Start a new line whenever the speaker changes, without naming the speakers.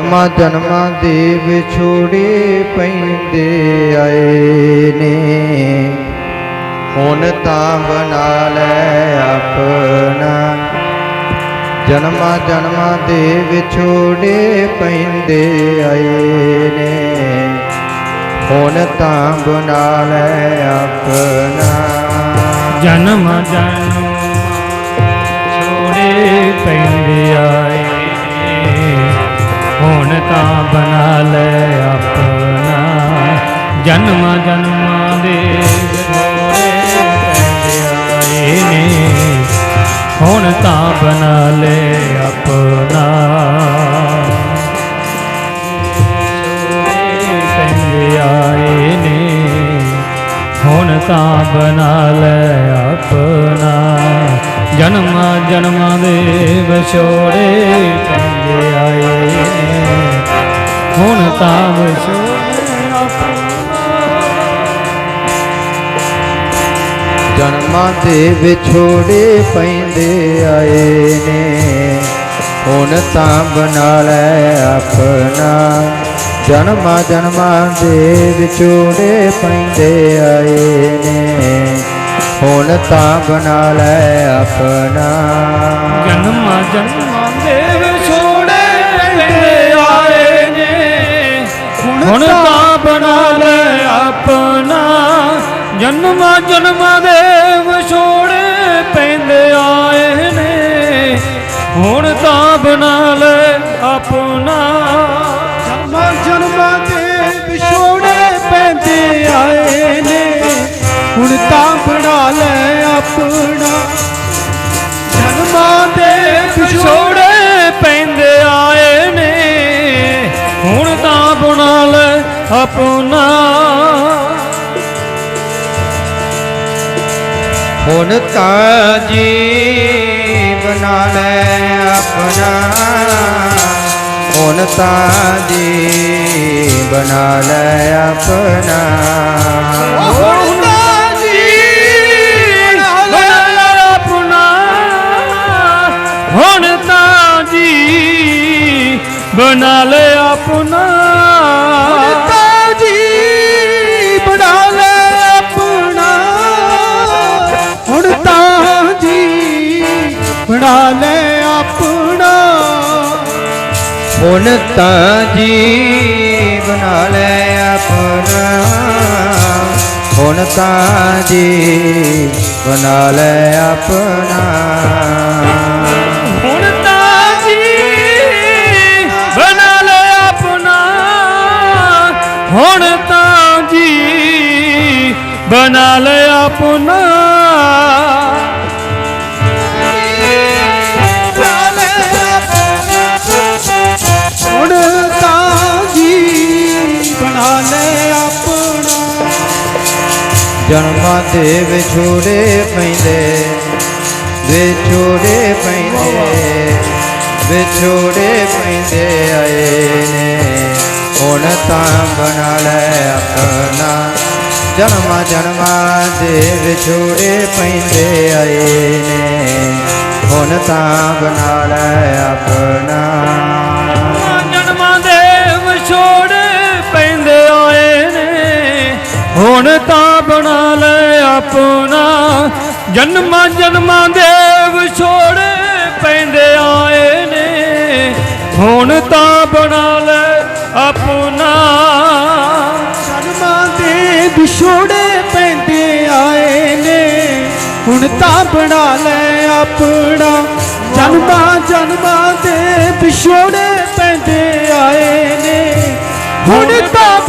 ਜਨਮਾਂ ਜਨਮਾਂ ਦੇ ਵਿਛੋੜੇ ਪੈਂਦੇ ਆਏ ਨੇ। ਹੁਣ ਤਾਂ ਬਣਾ ਲੈ ਆਪਣਾ। ਜਨਮਾਂ ਜਨਮਾਂ ਦੇ ਵਿਛੋੜੇ ਪੈਂਦੇ ਆਏ ਨੇ। ਹੁਣ ਤਾਂ ਬਣਾ ਲੈ ਆਪਣਾ।
ਜਨਮ ਜਨਮ ਜਨਮ ਜਨਮਾਂ ਦੇ ਛੋੜੇ ਪੈਂਦੇ ਆਏ ਨੇ ਹੁਣ ਤਾਂ ਬਣਾ ਲੈ ਆਪਣਾ। ਛੋੜੇ ਪੈਂਦੇ ਆਏ ਨੇ, ਹੁਣ ਤਾਂ ਬਣਾ ਲੈ ਆਪਣਾ। ਜਨਮਾਂ ਜਨਮਾਂ ਦੇ ਵਿਛੋੜੇ ਪੈਂਦੇ ਆਏ ਨੇ, ਹੁਣ ਤਾਂ ਵਿਛੋੜੇ ਆਪਣਾ।
ਜਨਮਾਂ ਦੇ ਵਿਛੋੜੇ ਪੈਂਦੇ ਆਏ ਨੇ। ਹੁਣ ਤਾਂ ਬਣਾ ਲੈ ਆਪਣਾ। ਜਨਮਾਂ ਜਨਮਾਂ ਦੇ ਵਿਛੋੜੇ ਪੈਂਦੇ ਆਏ ਨੇ। ਹੁਣ ਤਾਂ ਬਣਾ ਲੈ ਆਪਣਾ।
ਜਨਮਾਂ ਜਨਮਾਂ ਜਨਮਾਂ ਜਨਮਾਂ ਦੇ ਵਿਛੋੜੇ ਪੈਂਦੇ ਆਏ ਨੇ। ਹੁਣ ਤਾਂ ਬਣਾ ਲੈ ਆਪਣਾ
ਜਨਮਾਂ ਜਨਮਾਂ ਦੇ ਵਿਛੋੜੇ ਪੈਂਦੇ ਆਏ ਨੇ। ਹੁਣ ਤਾਂ ਬਣਾ ਲੈ ਆਪਣਾ ਜਨਮਾਂ ਦੇ
ਵਿਛੋੜੇ ਪੈਂਦੇ ਆਏ ਨੇ। ਹੁਣ ਤਾਂ ਬਣਾ ਲੈ ਆਪਣਾ
ਹੁਣ ਤਾਂ ਜੀ ਬਣਾ ਲੈ ਆਪਣਾ। ਹੁਣ ਤਾਂ ਜੀ ਬਣਾ ਲੈ ਆਪਣਾ।
ਹੁਣ ਤਾਂ ਆਪਣਾ। ਹੁਣ ਤਾਂ ਜੀ ਬਣਾ ਲੈ ਆਪਣਾ।
ਬਣਾ ਲੈ ਆਪਣਾ। ਹੁਣ ਤਾਂ ਜੀ ਬਣਾ ਲੈ ਆਪਣਾ।
ਹੁਣ ਤਾਂ ਜੀ ਬਣਾ ਲੈ ਆਪਣਾ। ਹੁਣ ਤਾਂ ਜੀ ਬਣਾ ਲੈ ਆਪਣਾ।
ਹੁਣ ਤਾਂ ਜੀ ਬਣਾ ਲੈ ਆਪਣਾ।
ਜਨਮਾਂ ਦੇ ਵਿਛੋੜੇ ਪੈਂਦੇ ਵਿਛੋੜੇ ਪੈਂਦੇ ਵਿਛੋੜੇ ਪੈਂਦੇ ਆਏ ਨੇ। ਹੁਣ ਤਾਂ ਬਣਾ ਲੈ ਆਪਣਾ ਜਨਮਾਂ ਜਨਮਾਂ ਦੇ ਵਿਛੋੜੇ ਪੈਂਦੇ ਆਏ ਨੇ। ਹੁਣ ਤਾਂ ਬਣਾ ਲੈ ਆਪਣਾ
ਬਣਾ ਲੈ ਆਪਣਾ। ਜਨਮਾਂ ਜਨਮਾਂ ਦੇ ਵਿਛੋੜੇ ਪੈਂਦੇ ਆਏ ਨੇ। ਹੁਣ ਤਾਂ ਬਣਾ ਲੈ ਆਪਣਾ।
ਜਨਮਾਂ ਦੇ ਵਿਛੋੜੇ ਪੈਂਦੇ ਆਏ ਨੇ। ਹੁਣ ਤਾਂ ਬਣਾ ਲੈ ਆਪਣਾ। ਜਨਮਾਂ ਜਨਮਾਂ ਦੇ ਵਿਛੋੜੇ ਪੈਂਦੇ ਆਏ ਨੇ। ਹੁਣ ਤਾਂ